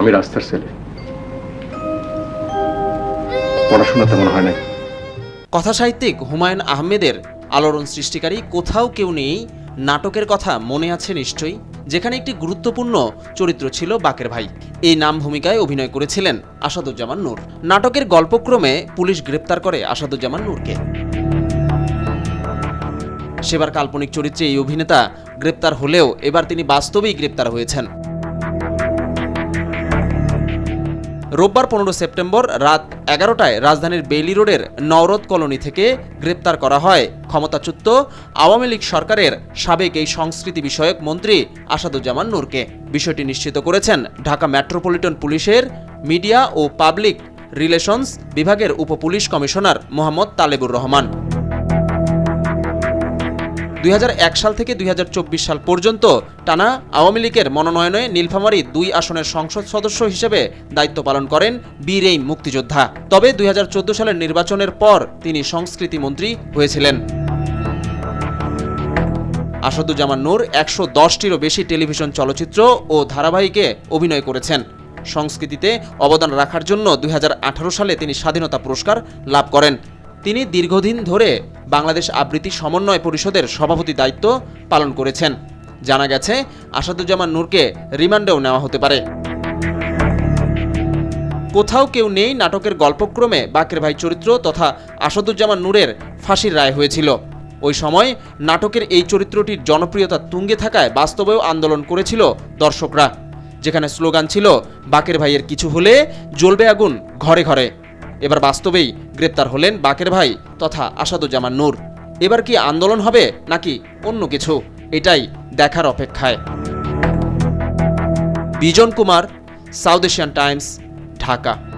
আমি রাস্তার ছেলে। পড়াশোনা তেমন হয় নাই। কথা সাহিত্যিক হুমায়ুন আহমেদের আলোড়ন সৃষ্টিকারী কোথাও কেউ নেই, নাটকের কথা মনে আছে নিশ্চয়ই, যেখানে একটি গুরুত্বপূর্ণ চরিত্র ছিল বাকের ভাই। এই নাম ভূমিকায় অভিনয় করেছিলেন আসাদুজ্জামান নূর। নাটকের গল্পক্রমে পুলিশ গ্রেপ্তার করে আসাদুজ্জামান নূরকে। সেবার কাল্পনিক চরিত্রে এই অভিনেতা গ্রেপ্তার হলেও এবার তিনি বাস্তবেই গ্রেপ্তার হয়েছেন। রোববার পনেরো সেপ্টেম্বর রাত এগারোটায় রাজধানীর বেইলি রোডের নওরদ কলোনি থেকে গ্রেপ্তার করা হয়। ক্ষমতাচ্যুত আওয়ামী লীগ সরকারের সাবেক এই সংস্কৃতি বিষয়ক মন্ত্রী আসাদুজ্জামান নূরকে। বিষয়টি নিশ্চিত করেছেন ঢাকা মেট্রোপলিটন পুলিশের মিডিয়া ও পাবলিক রিলেশনস বিভাগের উপপুলিশ কমিশনার মোহাম্মদ তালেবুর রহমান। এক সাল থেকে দুই হাজার চব্বিশ সাল পর্যন্ত টানা আওয়ামী লীগের মনোনয়নে নীলফামারী দুই আসনের সংসদ সদস্য হিসেবে দায়িত্ব পালন করেন বীর এই মুক্তিযোদ্ধা। তবে দুই সালের নির্বাচনের পর তিনি সংস্কৃতি মন্ত্রী হয়েছিলেন। আসাদুজ্জামান নূর একশো দশটিরও বেশি টেলিভিশন চলচ্চিত্র ও ধারাবাহিকে অভিনয় করেছেন। সংস্কৃতিতে অবদান রাখার জন্য দুই হাজার আঠারো সালে তিনি স্বাধীনতা পুরস্কার লাভ করেন। তিনি দীর্ঘদিন ধরে বাংলাদেশ আবৃত্তি সমন্বয় পরিষদের সভাপতি দায়িত্ব পালন করেছেন। জানা গেছে, আসাদুজ্জামান নূরকে রিমান্ডেও নেওয়া হতে পারে। কোথাও কেউ নেই নাটকের গল্পক্রমে বাকের ভাই চরিত্র তথা আসাদুজ্জামান নূরের ফাঁসির রায় হয়েছিল। ওই সময় নাটকের এই চরিত্রটির জনপ্রিয়তা তুঙ্গে থাকায় বাস্তবেও আন্দোলন করেছিল দর্শকরা। যেখানে স্লোগান ছিল, বাকের ভাইয়ের কিছু হলে জ্বলবে আগুন ঘরে ঘরে। এবার বাস্তবেই গ্রেপ্তার হলেন বাকের ভাই তথা আসাদুজ্জামান নূর। এবার কি আন্দোলন হবে নাকি অন্য কিছু? এটাই দেখার অপেক্ষায়। Bijon Kumar, South Asian Times, Dhaka.